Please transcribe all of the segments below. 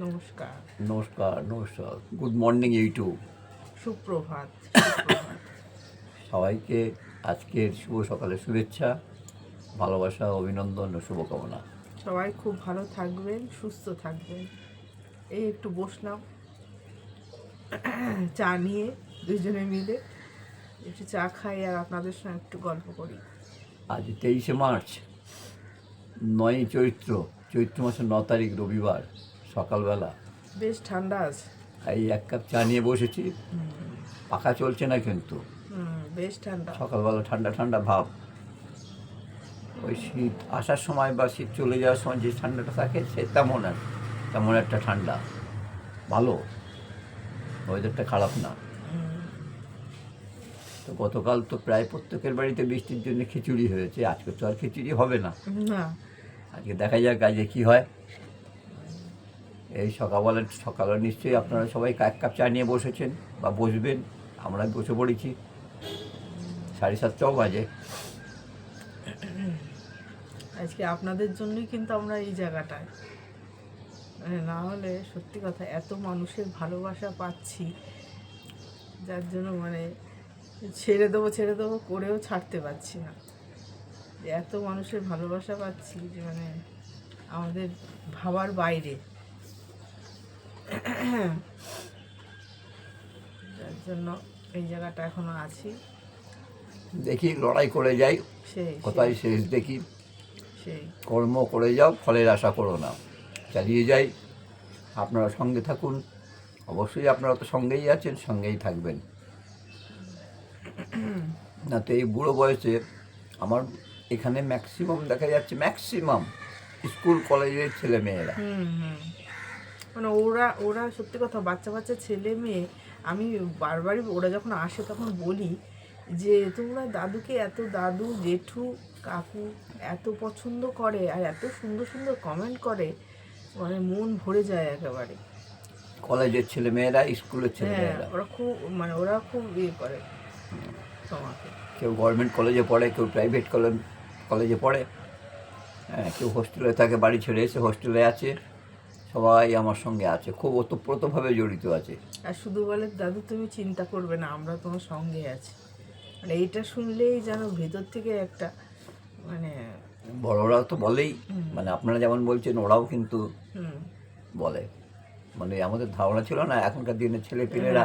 নমস্কার। নমস্কার নমস্কার। গুড মর্নিং ইউটিউব সুপ্রভাত সুপ্রভাত। সবাইকে আজকের শুভ সকালের শুভেচ্ছা ভালোবাসা অভিনন্দন ও শুভকামনা। সবাই খুব ভালো থাকবেন সুস্থ থাকবেন। এই একটু বসলাম। চা নিয়ে দুজনে মিলে একটু চা খাই আর আপনাদের সঙ্গে একটু গল্প করি। আজ তেইশে মার্চ নয়ই চৈত্র চৈত্র মাসের ন তারিখ রবিবার। সকালবেলা। বেশ ঠান্ডা আছে। এই এক কাপ চা নিয়ে বসেছি। পাখা চলছে না কিন্তু। বেশ ঠান্ডা। সকালবেলা ঠান্ডা ঠান্ডা ভাব। ওই শীত আসার সময় বা শীত চলে যাওয়ার সময় যে ঠান্ডাটা থাকে সে তেমন আর তেমন একটা ঠান্ডা। ভালো। ওয়েদারটা খারাপ না। তো গতকাল তো প্রায় প্রত্যেকের বাড়িতে বৃষ্টির জন্য খিচুড়ি হয়েছে। আজকে তো আর খিচুড়ি হবে না। না। আজকে দেখা যাক আজকে কী হয়। এই সকালবেলা, সকালে নিশ্চয়ই আপনারা সবাই এক কাপ চা নিয়ে বসেছেন বা বসবেন। আমরা বসে পড়েছি। সাড়ে সাতটাও বাজে। আজকে আপনাদের জন্যই কিন্তু আমরা এই জায়গাটায়। মানে না হলে সত্যি কথা এত মানুষের ভালোবাসা পাচ্ছি, যার জন্য মানে ছেড়ে দেবো ছেড়ে দেবো করেও ছাড়তে পারছি না। এত মানুষের ভালোবাসা পাচ্ছি যে মানে আমাদের ভাবার বাইরে। যার জন্য এই জায়গাটা এখনও আছি। দেখি লড়াই করে যাই। কোথায় শেষ দেখি। কর্ম করে যাও ফলের আশা করো না। চালিয়ে যাই। আপনারা সঙ্গে থাকুন। অবশ্যই আপনারা তো সঙ্গেই আছেন সঙ্গেই থাকবেন। না তো এই বুড়ো বয়সে আমার এখানে ম্যাক্সিমাম দেখা যাচ্ছে ম্যাক্সিমাম স্কুল কলেজের ছেলে মেয়েরা মানে ওরা ওরা সত্যি কথা বাচ্চা বাচ্চা ছেলে মেয়ে আমি বারবারই ওরা যখন আসে তখন বলি যে তোমরা দাদুকে এত দাদু জেঠু কাকু এত পছন্দ করে আর এত সুন্দর সুন্দর কমেন্ট করে মানে মন ভরে যায় একেবারে। কলেজের ছেলে মেয়েরা স্কুলের ছেলে হ্যাঁ মেয়েরা। ওরা খুব মানে ওরা খুব ইয়ে করে তোমাকে। কেউ গভর্নমেন্ট কলেজে পড়ে কেউ প্রাইভেট কলেজ কলেজে পড়ে। হ্যাঁ কেউ হোস্টেলে থাকে বাড়ি ছেড়ে এসে হোস্টেলে আছে। সবাই আমার সঙ্গে আছে খুব ওতপ্রোতভাবে জড়িত আছে। আর শুধু বলে দাদু তুমি চিন্তা করবে না আমরা তোমার সঙ্গে আছি। মানে এইটা শুনলেই যেন ভেতর থেকে একটা মানে বড়রা তো বলেই মানে আপনারা যেমন বলছেন ওরাও কিন্তু বলে। মানে আমাদের ধারণা ছিল না এখনকার দিনের ছেলে পেলেরা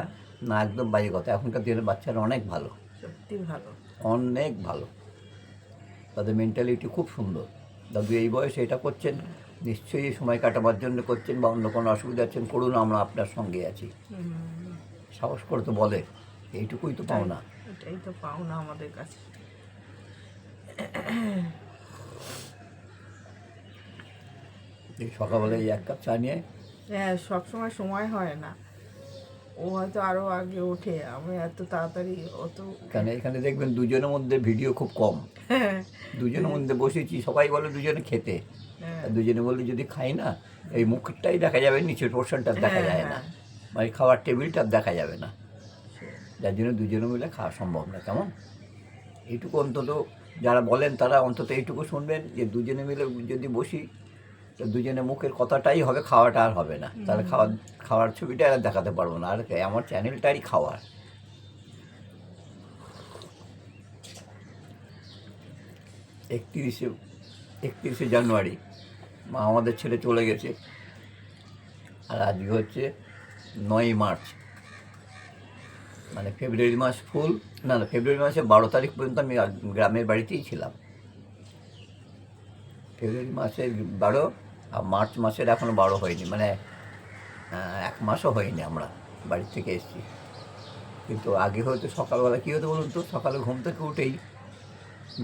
না একদম বাজে কথা এখনকার দিনের বাচ্চারা অনেক ভালো। সত্যি ভালো। অনেক ভালো। তাদের মেন্টালিটি খুব সুন্দর। দাদু এই বয়সে এটা করছেন নিশ্চয়ই সময় কাটাবার জন্য করছেন বা অন্য কোনো অসুবিধা আছেন করুন আমরা আপনার সঙ্গে আছি। সাহস করে তো বলে এইটুকুই তো পাও না এটাই তো পাও না আমাদের কাছে। এই এক কাপ চা নিয়ে? হ্যাঁ সবসময় সময় হয় না। ও হয়তো আরও আগে ওঠে আমি এত তাড়াতাড়ি অত কারণ এখানে দেখবেন দুজনের মধ্যে ভিডিও খুব কম। হ্যাঁ দুজনের মধ্যে বসেছি সবাই বলে দুজনে খেতে। হ্যাঁ, দুজনে বলে যদি খাই না এই মুখটাই দেখা যাবে নিচের পোর্শনটা দেখা যায় না। মানে খাওয়ার টেবিলটা দেখা যাবে না। যার জন্য দুজনে মিলে খাওয়া সম্ভব না কেমন? এইটুকু অন্তত যারা বলেন তারা অন্তত এইটুকু শুনবেন যে দুজনে মিলে যদি বসি দুজনে মুখের কথাটাই হবে খাওয়াটা আর হবে না। তাহলে খাওয়া খাওয়ার ছবিটা আর দেখাতে পারব না। আর আমার চ্যানেলটারই খাওয়ার। একত্রিশে একত্রিশে জানুয়ারি মা আমাদের ছেলে চলে গেছে। আর আজকে হচ্ছে নয়ই মার্চ। মানে ফেব্রুয়ারি মাস ফুল না না ফেব্রুয়ারি মাসে বারো তারিখ পর্যন্ত আমি গ্রামের বাড়িতেই ছিলাম। ফেব্রুয়ারি মাসের বারো আর মার্চ মাসের এখনও বারো হয়নি মানে এক মাসও হয়নি আমরা বাড়ির থেকে এসেছি। কিন্তু আগে হয়তো সকালবেলা কী হতো বলুন তো? সকালে ঘুম থেকে উঠেই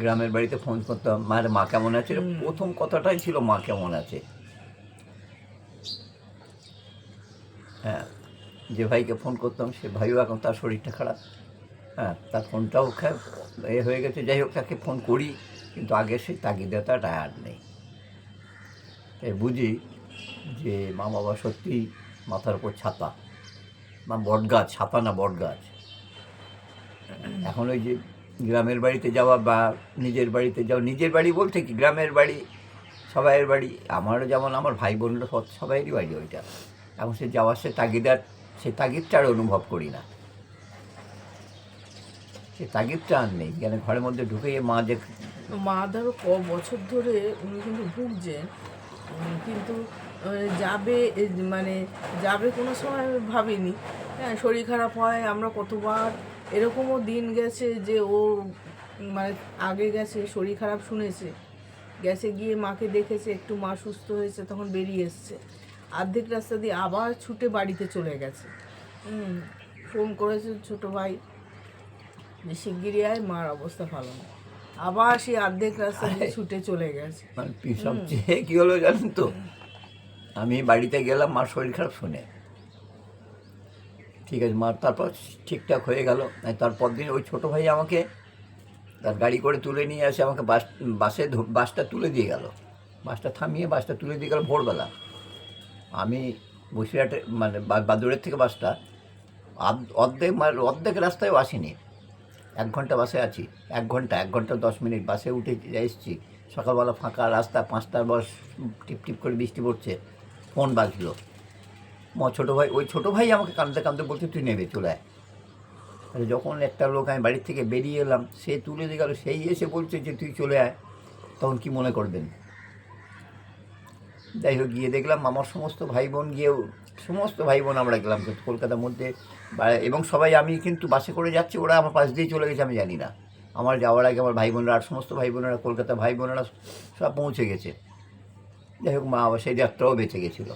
গ্রামের বাড়িতে ফোন করতাম মায়ের মা কেমন আছে? প্রথম কথাটাই ছিল মা কেমন আছে? হ্যাঁ যে ভাইকে ফোন করতাম সে ভাইও এখন তার শরীরটা খারাপ। হ্যাঁ তার ফোনটাও এ হয়ে গেছে যাই হোক তাকে ফোন করি কিন্তু আগে সেই তাগিদাটা আর নেই। বুঝি যে মা বাবা সত্যি মাথার উপর ছাতা। বা বট গাছ, ছাতা না বট গাছ। এখন ওই যে গ্রামের বাড়িতে যাওয়া বা নিজের বাড়িতে যাওয়া, নিজের বাড়ি বলতে কি? গ্রামের বাড়ি, সবাইয়ের বাড়ি আমারও যেমন আমার ভাই বোনেরও সব- সবাইয়েরই বাড়ি ওইটা। এখন সে যাওয়ার, সে তাগিদার, সে তাগিদটা আর অনুভব করি না। সে তাগিদটা আর নেই কেন ঘরের মধ্যে ঢুকে মা যে মা ধরো ক বছর ধরে উনি কিন্তু ভুগছেন কিন্তু যাবে মানে যাবে কোনো সময় ভাবিনি। হ্যাঁ শরীর খারাপ হয়, আমরা কতবার, এরকমও দিন গেছে যে ও মানে আগে গেছে, শরীর খারাপ শুনেছে। গেছে গিয়ে মাকে দেখেছে, একটু মা সুস্থ হয়েছে, তখন বেরিয়ে এসছে। অর্ধেক রাস্তা দিয়ে আবার ছুটে বাড়িতে চলে গেছে। ফোন করেছে ছোটো ভাই, যে শিগগিরই আয়, মার অবস্থা ভালো না। আবার সেই অর্ধেক রাস্তা দিয়ে ছুটে চলে গেছে। মানে সবচেয়ে কী হলো জানেন তো? আমি বাড়িতে গেলাম মার শরীর খারাপ শুনে। ঠিক আছে মার তারপর ঠিকঠাক হয়ে গেল। তারপর দিন ওই ছোটো ভাই আমাকে তার গাড়ি করে তুলে নিয়ে আসে আমাকে বাস বাসে বাসটা তুলে দিয়ে গেল। বাসটা থামিয়ে বাসটা তুলে দিয়ে গেল ভোরবেলা। আমি বসিরহাটে মানে বাদুড়ের থেকে বাসটা অর্ধেক মানে অর্ধেক রাস্তায়ও আসিনি। এক ঘণ্টা বাসে আছি, এক ঘণ্টা এক ঘণ্টা দশ মিনিট বাসে উঠে এসেছি। সকালবেলা ফাঁকা রাস্তা, পাঁচটার বয়স টিপ টিপ করে বৃষ্টি পড়ছে, ফোন বাজলো। মা ছোটো ভাই, ওই ছোটো ভাই আমাকে কাঁদতে কাঁদতে বলছে, তুই নেবে চলে আয়। যখন একটা লোক আমি বাড়ির থেকে বেরিয়ে এলাম, সে তুলে দিয়ে গেল, সেই এসে বলছে যে, তুই চলে আয়। তখন কি মনে করবেন? যাই হোক, গিয়ে দেখলাম আমার সমস্ত ভাই বোন গিয়েও সমস্ত ভাই বোন আমরা গেলাম কলকাতার মধ্যে। এবং সবাই আমি কিন্তু বাসে করে যাচ্ছি, ওরা আমার পাশ দিয়ে চলে গেছে, আমি জানি না। আমার যাওয়ার আগে আমার ভাই বোনরা আর সমস্ত ভাই বোনেরা কলকাতা ভাই বোনেরা সব পৌঁছে গেছে। যাই হোক, মা আবার সেই যাত্রাও বেঁচে গেছিল।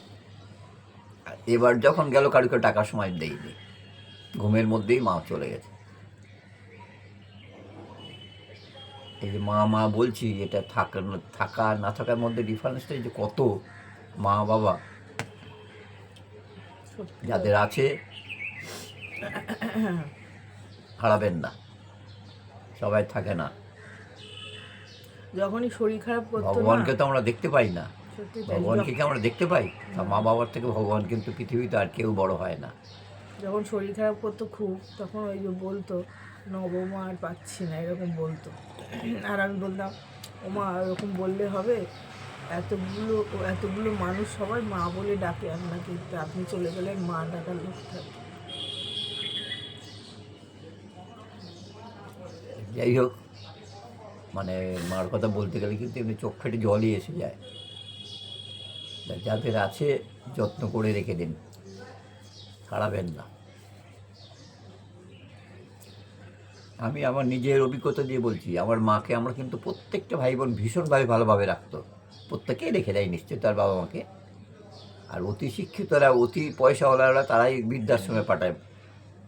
এবার যখন গেল, কারুকে টাকার সময় দেয়নি ঘুমের মধ্যেই মা চলে গেছে। এই যে মা মা বলছি, এটা থাকা থাকা না থাকার মধ্যে ডিফারেন্সটা যে কত? মা, বাবা যাদের আছে হারাবেন না। সবাই থাকে না। যখনই শরীর খারাপ করতো ভগবানকে তো আমরা দেখতে পাই না। ভগবানকে কি আমরা দেখতে পাই? তা মা বাবার থেকে ভগবান কিন্তু পৃথিবীতে আর কেউ বড় হয় না। যখন শরীর খারাপ করতো খুব তখন ওই যে বলতো নবমা আর পাচ্ছি না। এরকম বলতো। আর আমি বলতাম ও মা এরকম বললে হবে? এতগুলো এতগুলো মানুষ সবাই মা বলে ডাকে আপনাকে আপনি চলে গেলেন মা ডাকার লোক থাকে। যাই হোক মানে মার কথা বলতে গেলে কিন্তু এমনি চোখ ফেটে জলই এসে যায়। যাদের আছে, যত্ন করে রেখে দিন। হারাবেন না। আমি আমার নিজের অভিজ্ঞতা দিয়ে বলছি, আমার মাকে আমরা কিন্তু প্রত্যেকটা ভাই বোন ভীষণভাবে ভালোভাবে রাখতো। প্রত্যেকেই রেখে দেয় নিশ্চয় তার বাবা মাকে। আর অতি শিক্ষিতরা অতি পয়সাওয়ালারা তারাই বৃদ্ধাশ্রমে পাঠায়।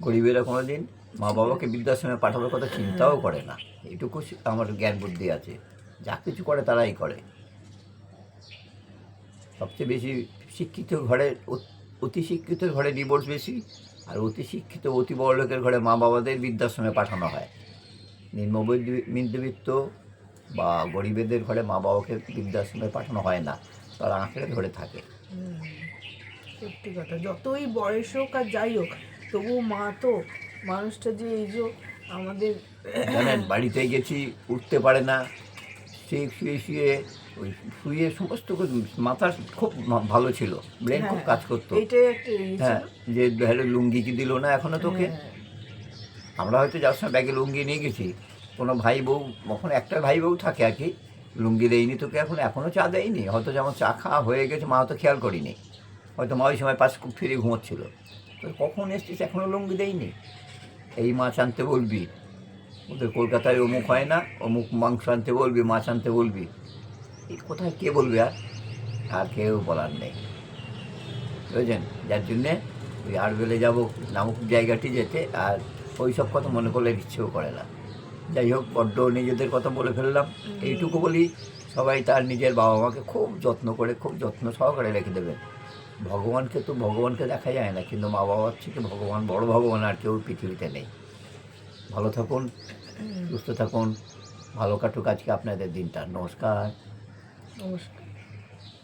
গরিবেরা কোনো দিন মা বাবাকে বৃদ্ধাশ্রমে পাঠানোর কথা চিন্তাও করে না। এটুকু আমার জ্ঞান বুদ্ধি আছে। যা কিছু করে তারাই করে। সবচেয়ে বেশি শিক্ষিত ঘরে অতি শিক্ষিত ঘরে ডিভোর্স বেশি, আর অতি শিক্ষিত অতি বড় লোকের ঘরে মা বাবাদের বৃদ্ধাশ্রমে পাঠানো হয়। নিম্নবৈদ্য- বা গরিবেদের ঘরে মা বাবাকে বৃদ্ধাশ্রমে পাঠানো হয় না। তারা আঁকড়ে ধরে থাকে। সত্যি কথা। যতই বয়স হোক আর যাই হোক তবুও মা তো মানুষটা যে এই যে আমাদের জানেন বাড়িতে গেছি উঠতে পারে না সেই শুয়ে শুয়ে ওই শুয়ে সমস্ত মাথা খুব ভালো ছিল ব্রেন খুব হ্যাঁ, কাজ করতো। ইয়ে। হ্যাঁ যে হ্যালো লুঙ্গি কি দিল না এখনও তোকে? হ্যাঁ, আমরা হয়তো যার সময় ব্যাগে লুঙ্গি নিয়ে গেছি কোনো ভাই বউ, কখন একটা ভাই বউ থাকে আর কি। লুঙ্গি দেয়নি তোকে এখন এখনও চা দেয়নি। হয়তো যেমন চা খাওয়া হয়ে গেছে মা হয়তো খেয়াল করিনি। হয়তো মা ওই সময় পাশ ফিরে ঘুমোচ্ছিল। তো কখন এসছিস? এখনও লুঙ্গি দেয়নি? এই মাছ আনতে বলবি। ওদের কলকাতায় অমুক হয় না, অমুক মাংস আনতে বলবি, মাছ আনতে বলবি। এই কোথায় কে বলবে আর? আর কেউ বলার নেই। বুঝলেন? যার জন্যে ওই আড়বেলে যাব, নামক জায়গাটি যেতে, আর ওই সব কথা মনে করলে ইচ্ছেও করে না। যাই হোক বড্ড নিজেদের কথা বলে ফেললাম। এইটুকু বলি সবাই তার নিজের বাবা মাকে খুব যত্ন করে খুব যত্ন সহকারে রেখে দেবেন ভগবানকে তো ভগবানকে দেখা যায় না কিন্তু মা বাবার থেকে ভগবান বড় ভগবান আর কেউ পৃথিবীতে নেই। ভালো থাকুন সুস্থ থাকুন ভালো কাটুক আজকে আপনাদের দিনটা। নমস্কার। নমস্কার।